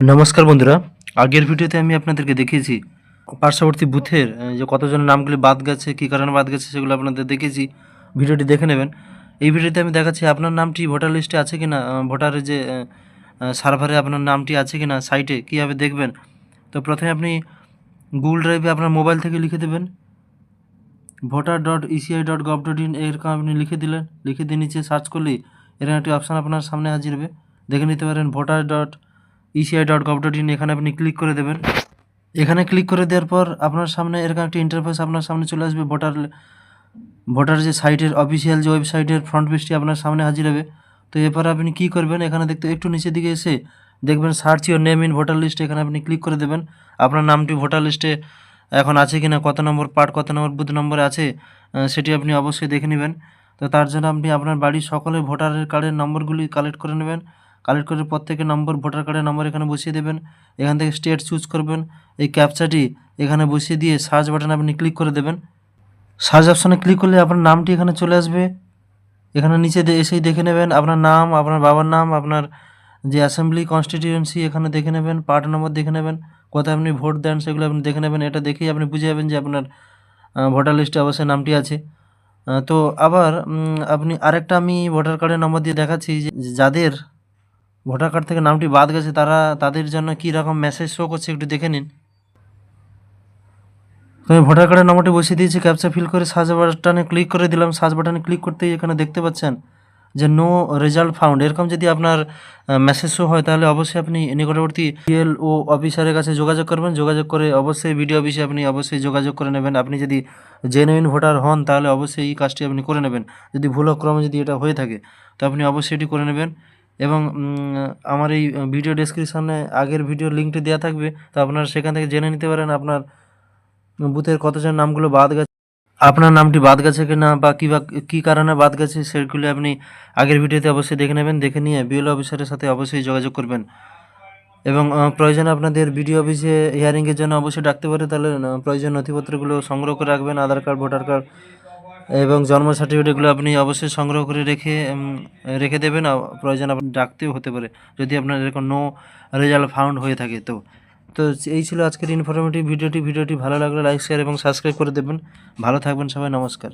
নমস্কার বন্ধুরা। আগের ভিডিওতে আমি আপনাদেরকে দেখিয়েছি পার্শ্ববর্তী বুথের যে কতজনের নামগুলি বাদ গেছে, কী কারণে বাদ গেছে সেগুলো আপনাদের দেখিয়েছি ভিডিওটি দেখে নেবেন। এই ভিডিওতে আমি দেখাচ্ছি আপনার নামটি ভোটার লিস্টে আছে কি না ভোটারের যে সার্ভারে আপনার নামটি আছে কি না সাইটে কীভাবে দেখবেন। তো প্রথমে আপনি গুগল ড্রাইভে আপনার মোবাইল থেকে লিখে দেবেন। Voter dot ECI dot gov dot in এরকম আপনি লিখে দিলেন, লিখে দিয়ে নিচে সার্চ করলেই এরকম একটি অপশান আপনার সামনে হাজির হবে। দেখে নিতে পারেন voter dot ECI dot gov dot in এখানে আপনি ক্লিক করে দেবেন। এখানে ক্লিক করে দেওয়ার পর আপনার সামনে এরকম একটি ইন্টারফেস আপনার সামনে চলে আসবে ভোটার ভোটার যে সাইটের অফিসিয়াল যে ওয়েবসাইটের ফ্রন্ট পেজটি আপনার সামনে হাজির হবে। তো এরপর আপনি কী করবেন, এখানে দেখতে একটু নিচের দিকে এসে দেখবেন search your name in voter list এখানে আপনি ক্লিক করে দেবেন। আপনার নামটি ভোটার লিস্টে এখন আছে কি না কত নম্বর পার্ট কত নম্বর বুথ নম্বরে আছে সেটি আপনি অবশ্যই দেখে নেবেন। তো তার জন্য আপনি আপনার বাড়ির সকলে ভোটারের কার্ডের নম্বরগুলি কালেক্ট করে নেবেন। কালেক্ট করে প্রত্যেকের নম্বর ভোটার কার্ডের নম্বর এখানে বসিয়ে দেবেন। এখান থেকে স্টেট চুজ করবেন। এই ক্যাপচাটি এখানে বসিয়ে দিয়ে সার্চ বাটনে আপনি ক্লিক করে দেবেন। সার্চ অপশানে ক্লিক করলে আপনার নামটি এখানে চলে আসবে। এখানে নিচে এসেই দেখে নেবেন আপনার নাম, আপনার বাবার নাম, আপনার যে অ্যাসেম্বলি কনস্টিটিউয়েন্সি এখানে দেখে নেবেন পার্ট নম্বর দেখে নেবেন, কোথায় আপনি ভোট দেন সেগুলো আপনি দেখে নেবেন। এটা দেখেই আপনি বুঝে যাবেন যে আপনার ভোটার লিস্টে অবশ্যই নামটি আছে। তো আবার আপনি আরেকটা আমি ভোটার কার্ডের নম্বর দিয়ে দেখাচ্ছি যাদের ভোটার কার্ড থেকে নামটি বাদ গেছে, তারা তাদের জন্য কী রকম মেসেজ শো করছে একটু দেখে নিন। তো আমি ভোটার কার্ডের নম্বরটি বসিয়ে দিয়েছি ক্যাপচা ফিল করে সার্চ বাটনে ক্লিক করে দিলাম। সার্চ বাটনে ক্লিক করতেই এখানে দেখতে পাচ্ছেন যে নো রেজাল্ট ফাউন্ড এরকম যদি আপনার মেসেজ শো হয়, তাহলে অবশ্যই আপনি নিকটবর্তী ও অফিসারের কাছে যোগাযোগ করবেন। যোগাযোগ করে অবশ্যই বিডিও অফিসে আপনি অবশ্যই যোগাযোগ করে নেবেন। আপনি যদি জেনুইন ভোটার হন, তাহলে অবশ্যই এই কাজটি আপনি করে নেবেন। যদি ভুলক্রমে যদি এটা হয়ে থাকে, তো আপনি অবশ্যই এটি করে নেবেন। এবং আমার এই ভিডিও ডেসক্রিপশানে আগের ভিডিওর লিঙ্কটি দেওয়া থাকবে, তো আপনারা সেখান থেকে জেনে নিতে পারেন আপনার বুথের কতজন নামগুলো বাদ গেছে, আপনার নামটি বাদ গেছে কি না বা কী বা, কী কারণে বাদ গেছে সেগুলি আপনি আগের ভিডিওতে অবশ্যই দেখে নেবেন, দেখে নিয়ে বিএল অফিসারের সাথে অবশ্যই যোগাযোগ করবেন। এবং প্রয়োজনে আপনাদের বিডিও অফিসে হিয়ারিংয়ের জন্য অবশ্যই ডাকতে পারে, তাহলে প্রয়োজন নথিপত্রগুলো সংগ্রহ করে রাখবেন, আধার কার্ড ভোটার কার্ড এবং জন্ম সার্টিফিকেটগুলো আপনি অবশ্যই সংগ্রহ করে রেখে রেখে দেবেন। প্রয়োজন আপনার ডাকতেও হতে পারে, যদি আপনার এরকম নো রেজাল্ট ফাউন্ড হয়ে থাকে তো। তো এই ছিল আজকের ইনফরমেটিভ ভিডিওটি ভিডিওটি ভালো লাগলে লাইক শেয়ার এবং সাবস্ক্রাইব করে দেবেন। ভালো থাকবেন সবাই, নমস্কার।